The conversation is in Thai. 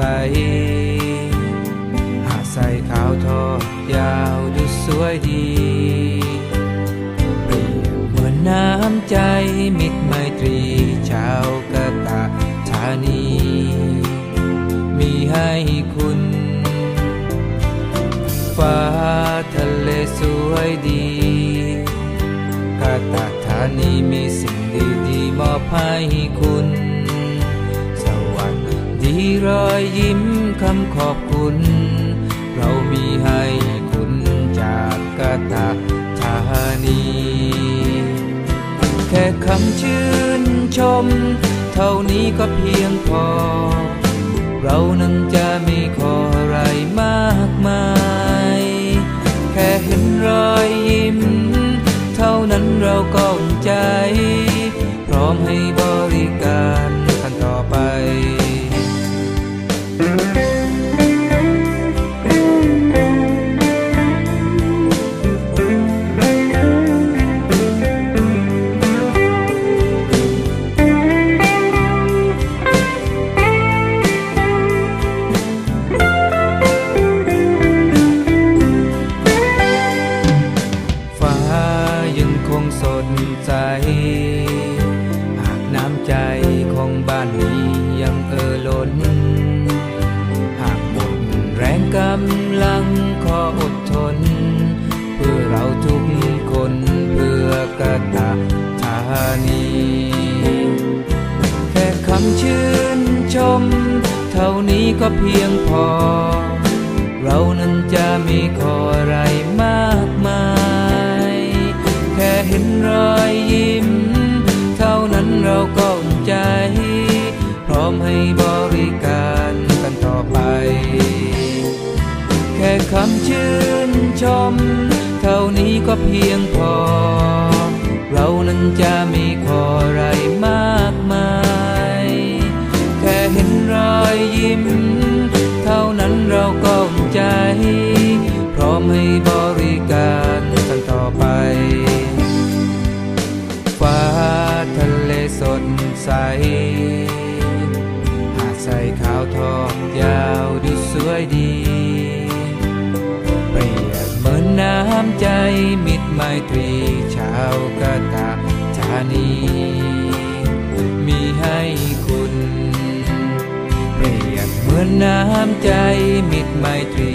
ใส หาใสขาวทอยาวดูสวยดีบเอนน้ำใจมิตรไมตรีชาวกะตะธานี มีให้คุณ ฟ้าทะเลสวยดีกะตะธานีมีสิ่งดีๆมอบให้คุณีรอยยิ้มคำขอบคุณ เรามีให้คุณจากกาตาธานี แค่คำชื่นชม เท่านี้ก็เพียงพอ เรานั้นจะมีขออะไรมากมาย แค่เห็นรอยยิ้ม เท่านั้นเราก็อุ่นใจ พร้อมให้บริการ ยังคงสดใส หากน้ำใจของบ้านนี้ยังเอ่อล้น หากหมดแรงกำลังขออดทน เพื่อเราทุกคนเพื่อกะตะธานี แค่คำชื่นชม เท่านี้ก็เพียงพอ เรานั้นจะมีขออะไร คำชื่นชม เท่านี้ก็เพียงพอ เรานั้นจะมีขออะไรมากมาย แค่เห็นรอยยิ้ม เท่านั้นเราก็อุ่นใจ พร้อมให้บริการกันต่อไป ฟ้าทะเลสดใสหาดทรายขาวทองยาวดูสวยดี อนน้ำใจมิตรไมตรีชาวกะตาชานีมีให้คุณเปรียบเหมือนน้ำใจมิตรไมตรี